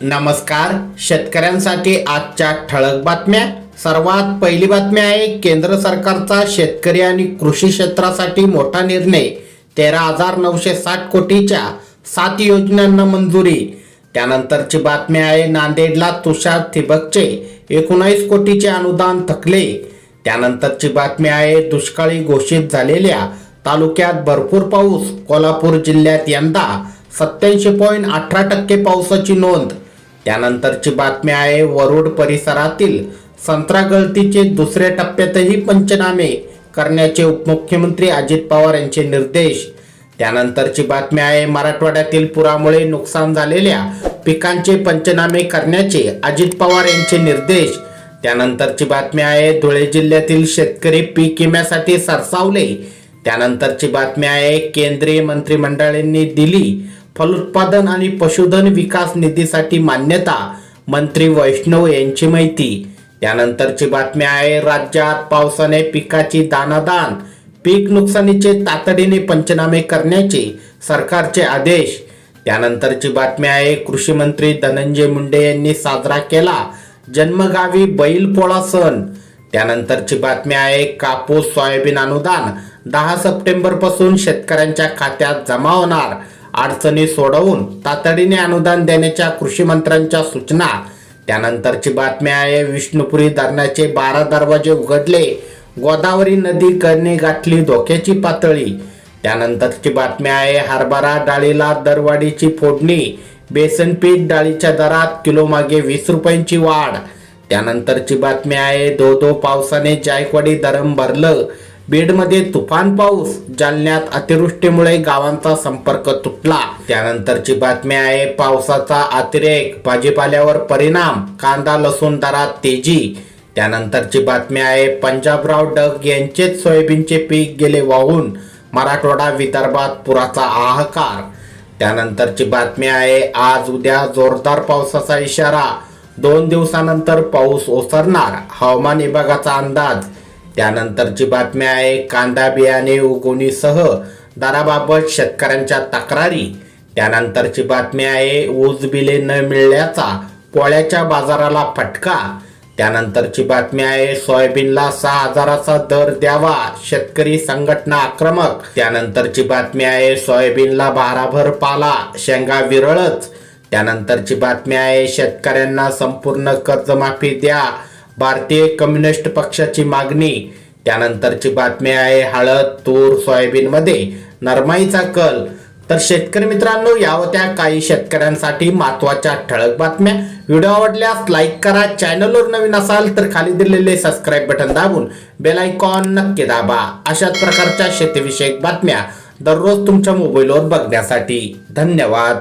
नमस्कार. शेतकऱ्यांसाठी आजच्या ठळक बातम्या. सर्वात पहिली बातमी आहे केंद्र सरकारचा शेतकरी आणि कृषी क्षेत्रासाठी मोठा निर्णय. तेरा हजार नऊशे साठ कोटीच्या सात योजनांना मंजुरी. त्यानंतरची बातमी आहे नांदेडला तुषार ठिबकचे एकोणावीस कोटीचे अनुदान थकले. त्यानंतरची बातमी आहे दुष्काळी घोषित झालेल्या तालुक्यात भरपूर पाऊस. कोल्हापूर जिल्ह्यात यंदा सत्याऐंशी पॉईंट अठरा टक्के पावसाची नोंद. त्यानंतरची बातमी आहे वरुड परिसरातील संत्रा गळतीचे दुसऱ्या टप्प्यातही पंचनामे करण्याचे उपमुख्यमंत्री अजित पवार यांचे निर्देश. त्यानंतरची बातमी आहे मराठवाड्यातील पुरामुळे नुकसान झालेल्या पिकांचे पंचनामे करण्याचे अजित पवार यांचे निर्देश. त्यानंतरची बातमी आहे धुळे जिल्ह्यातील शेतकरी पीक विम्यासाठी सरसावले. त्यानंतरची बातमी आहे केंद्रीय मंत्रिमंडळांनी दिली फलोत्पादन आणि पशुधन विकास निधीसाठी मान्यता मंत्री वैष्णव यांची माहिती. त्यानंतरची बातमी आहे राज्यात पावसाने पिकाची दानादान पीक नुकसानीचे तातडीने पंचनामे करण्याचे सरकारचे आदेश. त्यानंतरची बातमी आहे कृषी मंत्री धनंजय मुंडे यांनी साजरा केला जन्मगावी बैलपोळा सण. त्यानंतरची बातमी आहे कापूस सोयाबीन अनुदान दहा सप्टेंबरपासून शेतकऱ्यांच्या खात्यात जमा होणार. अडचणी सोडवून तातडीने अनुदान देण्याच्या कृषी मंत्र्यांच्या सूचना. त्यानंतरची बातमी आहे विष्णुपुरी धरणाचे बारा दरवाजे उघडले. गोदावरी नदी कडने गाठली धोक्याची पातळी. त्यानंतरची बातमी आहे हरभरा डाळीला दरवाढीची फोडणी. बेसन पीठ डाळीच्या दरात किलो मागे वीस रुपयांची वाढ. त्यानंतरची बातमी आहे धो धो पावसाने जायकवाडी धरण भरलं. बीडमध्ये तुफान पाऊस जालन्यात अतिवृष्टीमुळे गावांचा संपर्क तुटला. त्यानंतरची बातमी आहे पावसाचा अतिरेक भाजीपाल्यावर परिणाम कांदा लसूण दरात तेजी. त्यानंतरची बातमी आहे पंजाबराव डग यांचेच सोयाबीनचे पीक गेले वाहून मराठवाडा विदर्भात पुराचा हाहाकार. त्यानंतरची बातमी आहे आज उद्या जोरदार पावसाचा इशारा. दोन दिवसानंतर पाऊस ओसरणार हवामान विभागाचा अंदाज. त्यानंतरची बातमी आहे कांदा बियाणे उगवणीसह दराबाबत शेतकऱ्यांच्या तक्रारी. त्यानंतरची बातमी आहे ऊस बिले न मिळण्याचा पोळ्याच्या बाजाराला फटका. त्यानंतरची बातमी आहे सोयाबीनला सहा हजाराचा दर द्यावा शेतकरी संघटना आक्रमक. त्यानंतरची बातमी आहे सोयाबीनला भाराभर पाला शेंगा विरळच. त्यानंतरची बातमी आहे शेतकऱ्यांना संपूर्ण कर्जमाफी द्या भारतीय कम्युनिस्ट पक्षाची मागणी. त्यानंतरची बातमी आहे हळद तूर सोयाबीनमध्ये नरमाईचा कल. तर शेतकरी मित्रांनो या होत्या काही शेतकऱ्यांसाठी महत्त्वाच्या ठळक बातम्या. व्हिडिओ आवडल्यास लाईक करा चॅनलवर नवीन असाल तर खाली दिलेले सबस्क्राईब बटन दाबून बेल आयकॉन नक्की दाबा. अशाच प्रकारच्या शेतीविषयक बातम्या दररोज तुमच्या मोबाईलवर बघण्यासाठी. धन्यवाद.